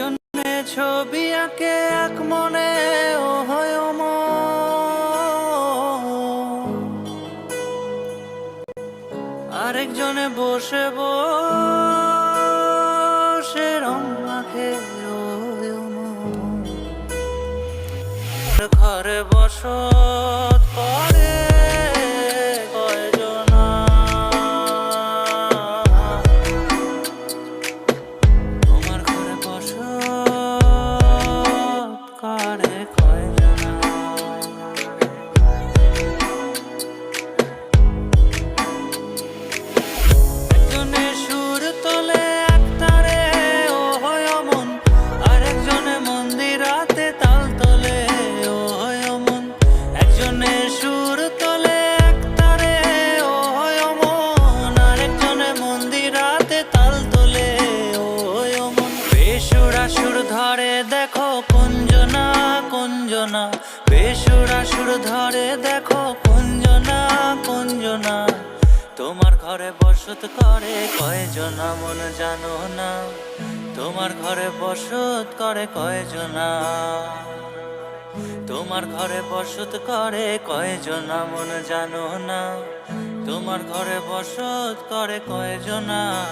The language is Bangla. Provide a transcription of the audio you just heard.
একজনে ছবি আঁকে এক মনে ও হয় আরেকজনে বসে বসে রং মাখে ঘরে বসত দেখো কুঞ্জনা কুঞ্জনা, বেসুরা সুর ধরে দেখো কুঞ্জনা কুঞ্জনা। তোমার ঘরে বসত করে কয়জনা মন জানো না? তোমার ঘরে বসত করে কয়জনা? তোমার ঘরে বসত করে কয়জনা মন জানো না? তোমার ঘরে বসত করে কয়জনা?